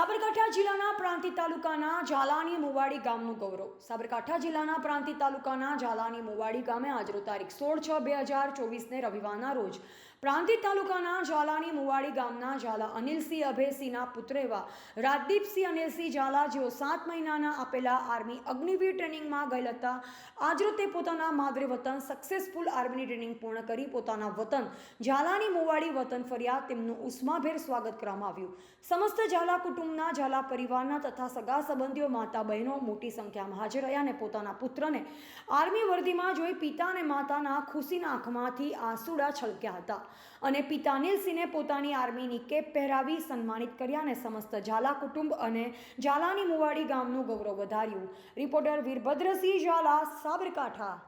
સાબરકાંઠા જિલ્લાના પ્રાંતિ તાલુકાના ઝાલાની મુવાડી ગામનું ગૌરવ. સાબરકાંઠા જિલ્લાના પ્રાંતિ તાલુકાના ઝાલાની મુવાડી ગામે આજરો તારીખ સોળ છ બે હજાર ચોવીસને રવિવારના રોજ પ્રાંતિ તાલુકાના ઝાલાની મુવાડી ગામના ઝાલા અનિલસિંહ અભયસિંહના પુત્ર એવા રાજદીપસિંહ અનિલસિંહ ઝાલા, જેઓ સાત મહિનાના આપેલા આર્મી અગ્નિવીર ટ્રેનિંગમાં ગયેલ હતા આજરો તે પોતાના માદરે વતન સક્સેસફુલ આર્મીની ટ્રેનિંગ પૂર્ણ કરી પોતાના વતન, ઝાલાની મુવાડી વતન ફર્યા તેમનું ઉષ્માભેર સ્વાગત કરવામાં આવ્યું. સમસ્ત ઝાલા કુટુંબના ઝાલા પરિવારના તથા સગા સંબંધીઓ માતા બહેનો મોટી સંખ્યામાં હાજર રહ્યા અને પોતાના પુત્રને આર્મી વર્દીમાં જોઈ પિતા અને માતાના ખુશીના આંખમાંથી આંસુડા છલક્યા હતા. અને પિતા અનિલસિંહને પોતાની આર્મીની કેપ પહેરાવી સન્માનિત કર્યા અને સમસ્ત ઝાલા કુટુંબ અને ઝાલાની મુવાડી ગામનું ગૌરવ વધાર્યું. રિપોર્ટર વીરભદ્રસિંહ ઝાલા, સાબરકાંઠા.